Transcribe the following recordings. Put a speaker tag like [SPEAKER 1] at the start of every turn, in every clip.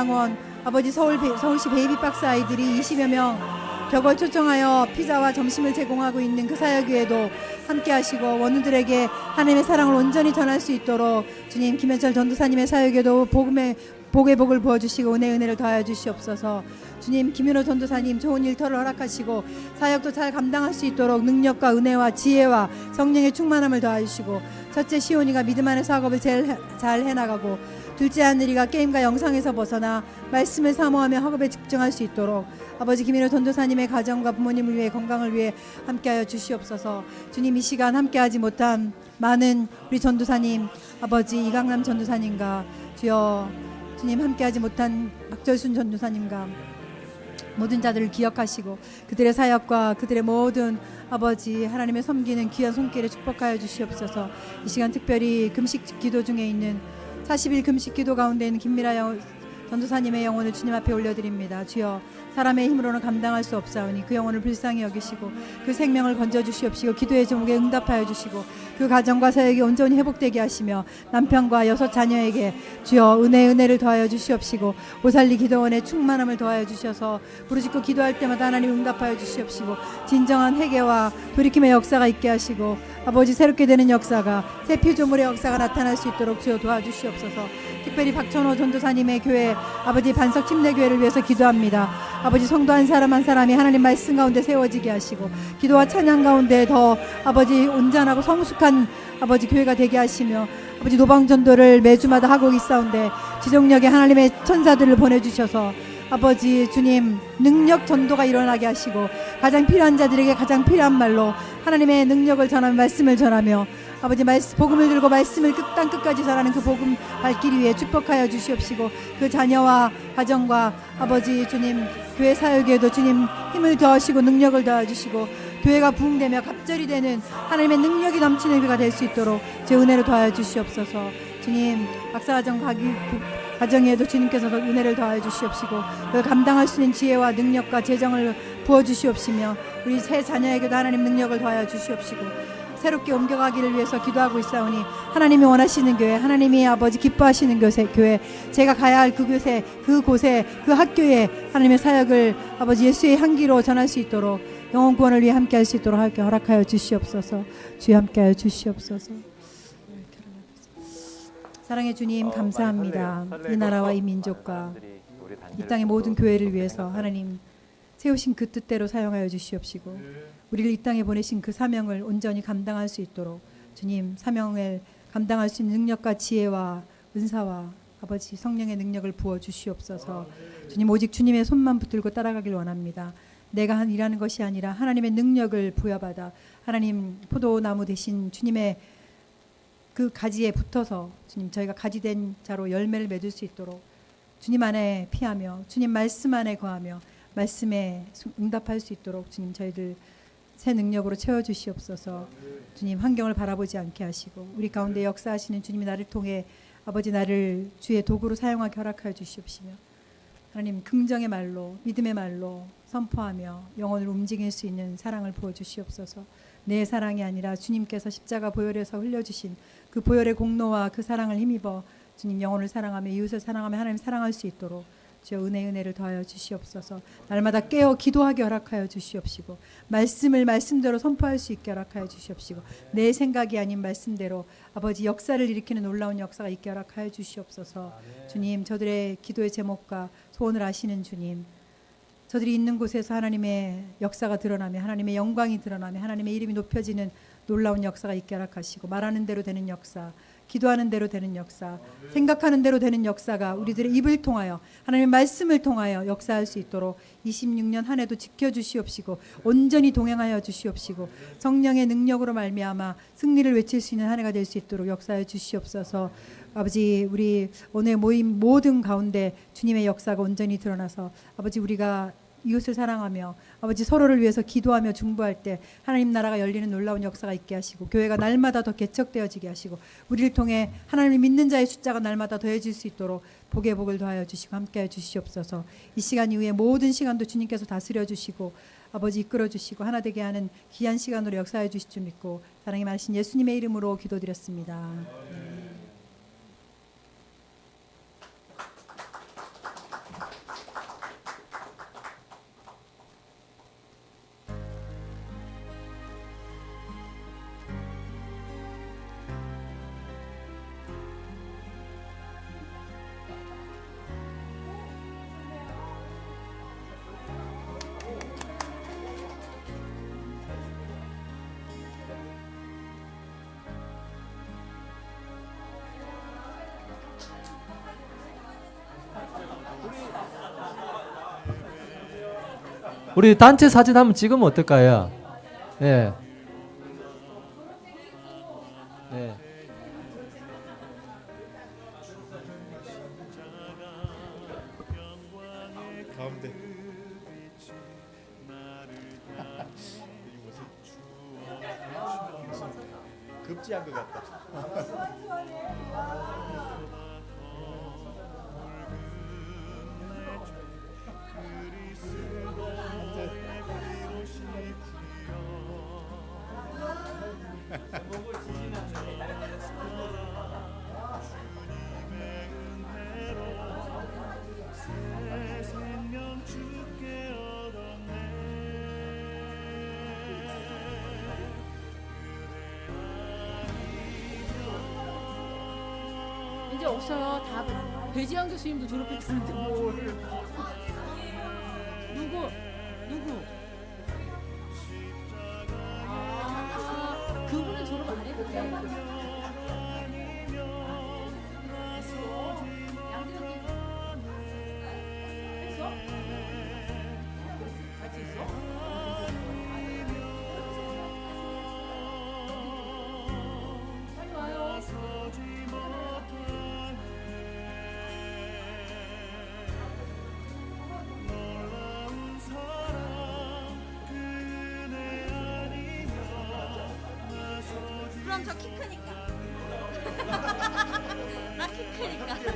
[SPEAKER 1] 양원 아버지 서울 베- 서울시 베이비박스 아이들이 20여 명 벽을 초청하여 피자와 점심을 제공하고 있는 그 사역위에도 함께 하시고 원우들에게 하나님의 사랑을 온전히 전할 수 있도록 주님 김현철 전도사님의 사역에도 복음의 복의 복을 부어주시고 은혜 은혜를 더하여 주시옵소서. 주님 김윤호 전도사님 좋은 일터를 허락하시고 사역도 잘 감당할 수 있도록 능력과 은혜와 지혜와 성령의 충만함을 더하시고 첫째 시온이가 믿음 안에서 학업을 제일 해- 잘 해나가고 둘째 하늘이가 게임과 영상에서 벗어나 말씀을 사모하며 학업에 집중할 수 있도록 아버지 김인호 전도사님의 가정과 부모님을 위해 건강을 위해 함께하여 주시옵소서. 주님 이 시간 함께하지 못한 많은 우리 전도사님 아버지 이강남 전도사님과 주여 주님 함께하지 못한 박절순 전도사님과 모든 자들을 기억하시고 그들의 사역과 그들의 모든 아버지 하나님의 섬기는 귀한 손길에 축복하여 주시옵소서. 이 시간 특별히 금식 기도 중에 있는 40일 금식 기도 가운데 있는 김미라 영- 전도사님의 영혼을 주님 앞에 올려드립니다. 주여 사람의 힘으로는 감당할 수 없사오니 그 영혼을 불쌍히 여기시고 그 생명을 건져 주시옵시고 기도의 제목에 응답하여 주시고 그 가정과 사역이 온전히 회복되게 하시며 남편과 여섯 자녀에게 주여 은혜 은혜를 더하여 주시옵시고 오살리 기도원의 충만함을 더하여 주셔서 부르짖고 기도할 때마다 하나님 응답하여 주시옵시고 진정한 회개와 돌이킴의 역사가 있게 하시고 아버지 새롭게 되는 역사가 새 피조물의 역사가 나타날 수 있도록 주여 도와주시옵소서 특별히 박천호 전도사님의 교회 아버지 반석 침례교회를 위해서 기도합니다. 아버지 성도 한 사람 한 사람이 하나님 말씀 가운데 세워지게 하시고 기도와 찬양 가운데 더 아버지 온전하고 성숙한 아버지 교회가 되게 하시며 아버지 노방 전도를 매주마다 하고 있사온데 지속력에 하나님의 천사들을 보내주셔서 아버지 주님 능력 전도가 일어나게 하시고 가장 필요한 자들에게 가장 필요한 말로 하나님의 능력을 전하며 말씀을 전하며 아버지 말씀 복음을 들고 말씀을 끝땅 끝까지 전하는 그 복음 발길이 위해 축복하여 주시옵시고 그 자녀와 가정과 아버지 주님 교회 사역에도 주님 힘을 더하시고 능력을 더해 주시고 교회가 부흥되며 갑절이 되는 하나님의 능력이 넘치는 교회가 될 수 있도록 제 은혜로 더하여 주시옵소서. 주님 박사가정 가기 가정에도 주님께서 더 은혜를 더하여 주시옵시고 그걸 감당할 수 있는 지혜와 능력과 재정을 부어 주시옵시며 우리 새 자녀에게도 하나님 능력을 더하여 주시옵시고 새롭게 옮겨가기를 위해서 기도하고 있사오니 하나님이 원하시는 교회 하나님이 아버지 기뻐하시는 교회 교회 제가 가야 할 그 교회 그 곳에 그 학교에 하나님의 사역을 아버지 예수의 향기로 전할 수 있도록 영혼 구원을 위해 함께 할 수 있도록 허락하여 주시옵소서. 주여 함께 하여 주시옵소서. 사랑의 주님 감사합니다. 이 나라와 이 민족과 이 땅의 모든 교회를 위해서. 하나님 세우신 그 뜻대로 사용하여 주시옵시고 우리를 이 땅에 보내신 그 사명을 온전히 감당할 수 있도록 주님 사명을 감당할 수 있는 능력과 지혜와 은사와 아버지 성령의 능력을 부어 주시옵소서. 주님 오직 주님의 손만 붙들고 따라가길 원합니다. 내가 한 일하는 것이 아니라 하나님의 능력을 부여받아 하나님 포도나무 대신 주님의 그 가지에 붙어서 주님 저희가 가지 된 자로 열매를 맺을 수 있도록 주님 안에 피하며 주님 말씀 안에 거하며 말씀에 응답할 수 있도록 주님 저희들 새 능력으로 채워 주시옵소서. 주님 환경을 바라보지 않게 하시고 우리 가운데 역사하시는 주님이 나를 통해 아버지 나를 주의 도구로 사용하게 허락하여 주시옵시며 하나님 긍정의 말로 믿음의 말로 선포하며 영혼을 움직일 수 있는 사랑을 부어 주시옵소서. 내 사랑이 아니라 주님께서 십자가 보혈에서 흘려 주신 그 보혈의 공로와 그 사랑을 힘입어 주님 영혼을 사랑하며 이웃을 사랑하며 하나님 사랑할 수 있도록 주여 은혜 은혜를 더하여 주시옵소서. 날마다 깨어 기도하게 허락하여 주시옵시고 말씀을 말씀대로 선포할 수 있게 허락하여 주시옵시고 내 생각이 아닌 말씀대로 아버지 역사를 일으키는 놀라운 역사가 있게 허락하여 주시옵소서. 주님 저들의 기도의 제목과 소원을 아시는 주님 저들이 있는 곳에서 하나님의 역사가 드러나며 하나님의 영광이 드러나며 하나님의 이름이 높여지는 놀라운 역사가 있게 허락하시고 말하는 대로 되는 역사 기도하는 대로 되는 역사, 생각하는 대로 되는 역사가 우리들의 입을 통하여 하나님의 말씀을 통하여 역사할 수 있도록 26년 한 해도 지켜 주시옵시고 온전히 동행하여 주시옵시고 성령의 능력으로 말미암아 승리를 외칠 수 있는 한 해가 될 수 있도록 역사해 주시옵소서. 아버지 우리 오늘 모임 모든 가운데 주님의 역사가 온전히 드러나서 아버지 우리가 이웃을 사랑하며 아버지 서로를 위해서 기도하며 중보할 때 하나님 나라가 열리는 놀라운 역사가 있게 하시고 교회가 날마다 더 개척되어지게 하시고 우리를 통해 하나님을 믿는 자의 숫자가 날마다 더해질 수 있도록 복의 복을 더하여 주시고 함께해 주시옵소서. 이 시간 이후에 모든 시간도 주님께서 다스려 주시고 아버지 이끌어 주시고 하나 되게 하는 귀한 시간으로 역사해 주실 줄 믿고 사랑이 많으신 예수님의 이름으로 기도드렸습니다.
[SPEAKER 2] 우리 단체 사진 한번 찍으면 어떨까요? 예. 예.
[SPEAKER 3] 가운데. 급지한 것 같다.
[SPEAKER 4] 없어요. 다 배지영 교수님도 졸업했다는데 뭘? 누구? 누구? 아, 그분은 졸업 안 했는데. 양재혁이 했어? 같이 했어?
[SPEAKER 5] 저 키 크니까. 나 키 크니까.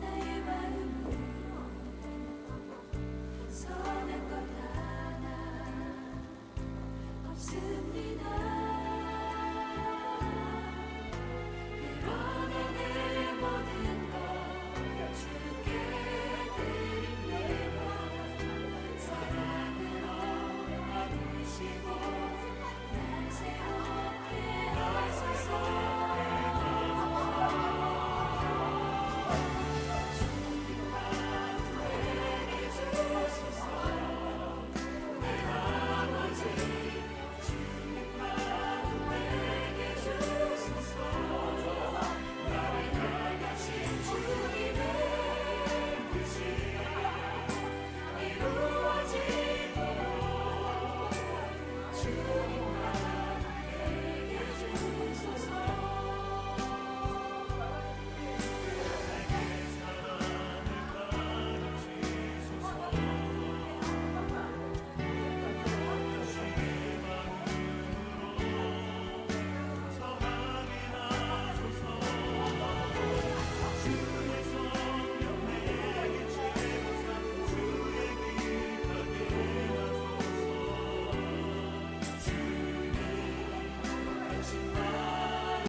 [SPEAKER 6] 나의 마음을